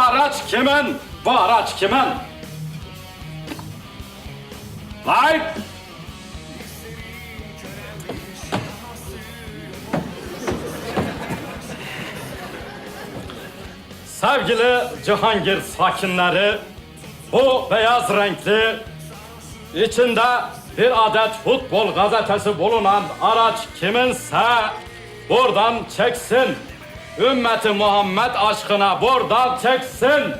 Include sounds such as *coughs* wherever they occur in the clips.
araç kimin? Bu araç kimin? Lan! Sevgili Cihangir sakinleri, bu beyaz renkli, içinde bir adet futbol gazetesi bulunan araç kiminse buradan çeksin. Ümmeti Muhammed aşkına buradan çeksin.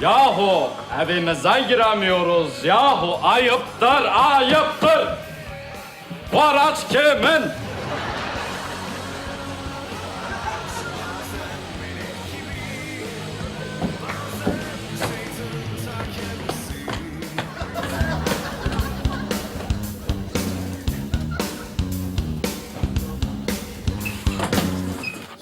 Yahu evimize giremiyoruz. Yahu ayıptır, ayıptır. Bu araç kimin?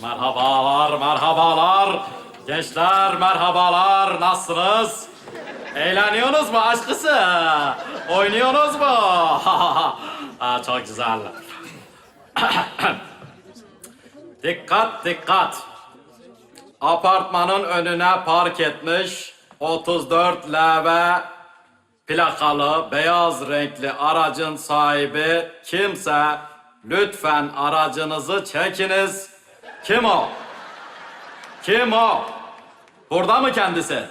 Merhabalar, merhabalar. Gençler merhabalar, nasılsınız? Eğleniyorsunuz mu aşkısı? Oynuyorsunuz mu? *laughs* ha, çok güzel. *coughs* dikkat, dikkat. Apartmanın önüne park etmiş 34 LV plakalı beyaz renkli aracın sahibi kimse lütfen aracınızı çekiniz. Kim o? Kim o? Burada mı kendisi?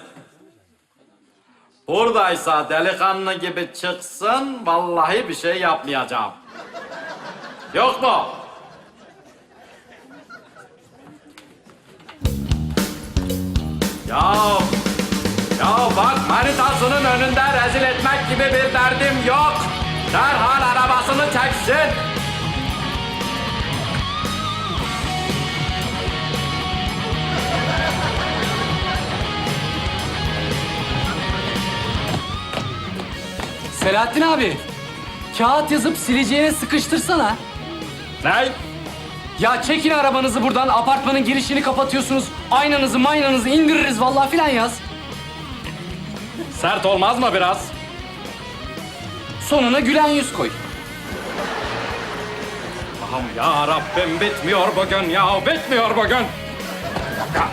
Buradaysa delikanlı gibi çıksın, vallahi bir şey yapmayacağım. Yok mu? Ya, ya bak manitasının önünde rezil etmek gibi bir derdim yok. Derhal arabasını çeksin. Selahattin abi, kağıt yazıp sileceğine sıkıştırsana. Ne? Ya çekin arabanızı buradan, apartmanın girişini kapatıyorsunuz. Aynanızı maynanızı indiririz vallahi filan yaz. Sert olmaz mı biraz? Sonuna gülen yüz koy. Allah'ım ya Rabbim bitmiyor bugün ya bitmiyor bugün. Ya.